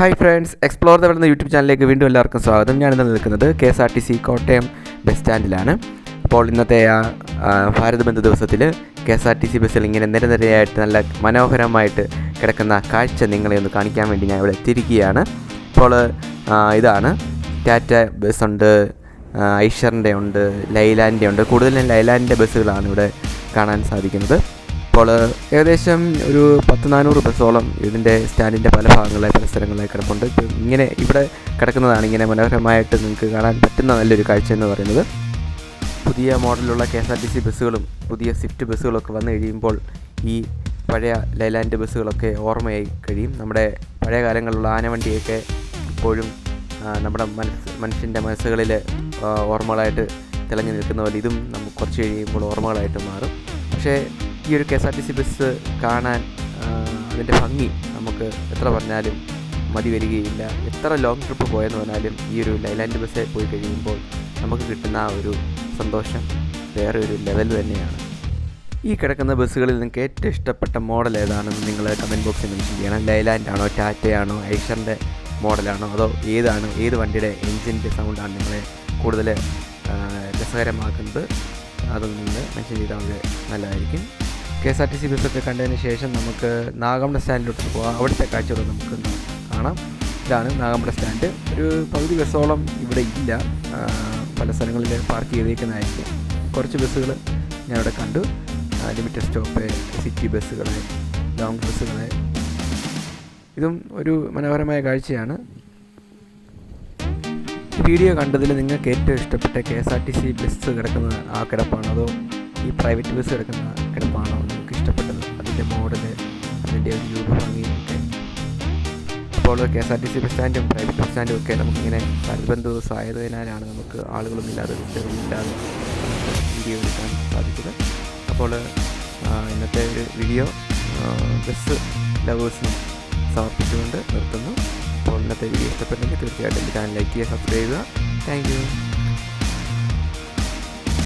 Hi friends explore എന്ന YouTube ചാനലിലേക്ക് വീണ്ടും എല്ലാവർക്കും സ്വാഗതം. ഞാൻ ഇന്ന് നിൽക്കുന്നത് K S R T C Kottayam bus സ്റ്റാൻഡിലാണ് അപ്പോൾ ഇന്നത്തെ ആ ഭാരത് ബന്ധു ദിവസത്തിൽ K S R T C ബസ്സിൽ ഇങ്ങനെ നിരനിരയായിട്ട് നല്ല മനോഹരമായിട്ട് കിടക്കുന്ന കാഴ്ച നിങ്ങളെ ഒന്ന് കാണിക്കാൻ വേണ്ടി ഞാൻ ഇവിടെ എത്തിയിരിക്കുകയാണ്. അപ്പോൾ ഇതാണ്. ടാറ്റ ബസ്സുണ്ട് ഐഷറിന്റെ ഉണ്ട് ലൈലാന്റെ ഉണ്ട്. കൂടുതലും ലൈലാന്റെ ബസ്സുകളാണ് ഇവിടെ കാണാൻ സാധിക്കുന്നത്. അപ്പോൾ ഏകദേശം ഒരു പത്ത് നാനൂറ് ബസ്സോളം ഇതിന്റെ സ്റ്റാൻഡിന്റെ പല ഭാഗങ്ങളായി പല സ്ഥലങ്ങളായി കിടപ്പുണ്ട്. ഇങ്ങനെ ഇവിടെ കിടക്കുന്നതാണ് ഇങ്ങനെ മനോഹരമായിട്ട് നിങ്ങൾക്ക് കാണാൻ പറ്റുന്ന നല്ലൊരു കാഴ്ച എന്ന് പറയുന്നത്. പുതിയ മോഡലുള്ള K S R T C ബസ്സുകളും പുതിയ സ്വിഫ്റ്റ് ബസ്സുകളൊക്കെ വന്നു കഴിയുമ്പോൾ ഈ പഴയ ലൈലാൻഡ് ബസ്സുകളൊക്കെ ഓർമ്മയായി കഴിയും. നമ്മുടെ പഴയ കാലങ്ങളിലുള്ള ആനവണ്ടിയൊക്കെ ഇപ്പോഴും നമ്മുടെ മനസ്സ് മനുഷ്യന്റെ മനസ്സുകളിൽ ഓർമ്മകളായിട്ട് തിളങ്ങി നിൽക്കുന്ന പോലെ ഇതും നമുക്ക് കുറച്ച് കഴിയുമ്പോൾ ഓർമ്മകളായിട്ട് മാറും. പക്ഷേ ഈ ഒരു K S R T C bus കാണാൻ അതിന്റെ ഭംഗി നമുക്ക് എത്ര പറഞ്ഞാലും മതി വരികയില്ല. എത്ര ലോങ് ട്രിപ്പ് പോയെന്ന് പറഞ്ഞാലും ഈ ഒരു ലൈലാൻഡ് ബസ്സിൽ പോയി കഴിയുമ്പോൾ നമുക്ക് കിട്ടുന്ന ആ ഒരു സന്തോഷം വേറെ ഒരു ലെവൽ തന്നെയാണ്. ഈ കിടക്കുന്ന ബസ്സുകളിൽ നിങ്ങൾക്ക് ഏറ്റവും ഇഷ്ടപ്പെട്ട മോഡൽ ഏതാണെന്ന് നിങ്ങൾ കമന്റ് ബോക്സിൽ മെൻഷൻ ചെയ്യണം. ലൈലാൻഡ് ആണോ ടാറ്റയാണോ ഐഷറിന്റെ മോഡലാണോ അതോ ഏതാണ് ഏത് വണ്ടിയുടെ എൻജിന്റെ സൗണ്ടാണ് നിങ്ങളെ കൂടുതൽ രസകരമാക്കുന്നത്? അതൊന്ന് മെൻഷൻ ചെയ്താൽ നല്ലതായിരിക്കും. K S R T C ബസ്സൊക്കെ കണ്ടതിന് ശേഷം നമുക്ക് നാഗമ്പട സ്റ്റാൻഡിലോട്ട് പോകാം അവിടുത്തെ കാഴ്ചകൾ നമുക്ക് കാണാം. ഇതാണ് നാഗമ്പട സ്റ്റാൻഡ്. ഒരു പകുതി ബസ്സോളം ഇവിടെ ഇല്ല. പല സ്ഥലങ്ങളിൽ പാർക്ക് ചെയ്തേക്കുന്നതായിരിക്കും. കുറച്ച് ബസ്സുകൾ ഞാൻ ഇവിടെ കണ്ടു ലിമിറ്റഡ് സ്റ്റോപ്പ് സിറ്റി ബസ്സുകൾ ലോങ് ബസ്സുകൾ ഇതും ഒരു മനോഹരമായ കാഴ്ചയാണ്. വീഡിയോ കണ്ടതിൽ നിങ്ങൾക്ക് ഏറ്റവും ഇഷ്ടപ്പെട്ട K S R T C bus കിടക്കുന്ന ആ കിടപ്പാണോ? അതോ ഈ പ്രൈവറ്റ് ബസ് കിടക്കുന്ന കിടപ്പാണോ? അതിന്റെ ഒരു രൂപ ഭംഗിയൊക്കെ ഇപ്പോൾ K S R T C bus സ്റ്റാൻഡും private bus സ്റ്റാൻഡും ഒക്കെ നമുക്കിങ്ങനെ പരബന്ധ ദിവസമായതിനാലാണ് നമുക്ക് ആളുകളൊന്നും ഇല്ലാതെ വീഡിയോ എടുക്കാൻ സാധിച്ചത്. അപ്പോൾ ഇന്നത്തെ ഒരു വീഡിയോ ബസ് ലവേഴ്സിനും സമർപ്പിച്ചുകൊണ്ട് നിർത്തുന്നു. അപ്പോൾ ഇന്നത്തെ വീഡിയോ ഇഷ്ടപ്പെട്ടെങ്കിൽ തീർച്ചയായിട്ടും ചാനൽ ലൈക്ക് ചെയ്യുക സബ്സ്ക്രൈബ് ചെയ്യുക. താങ്ക്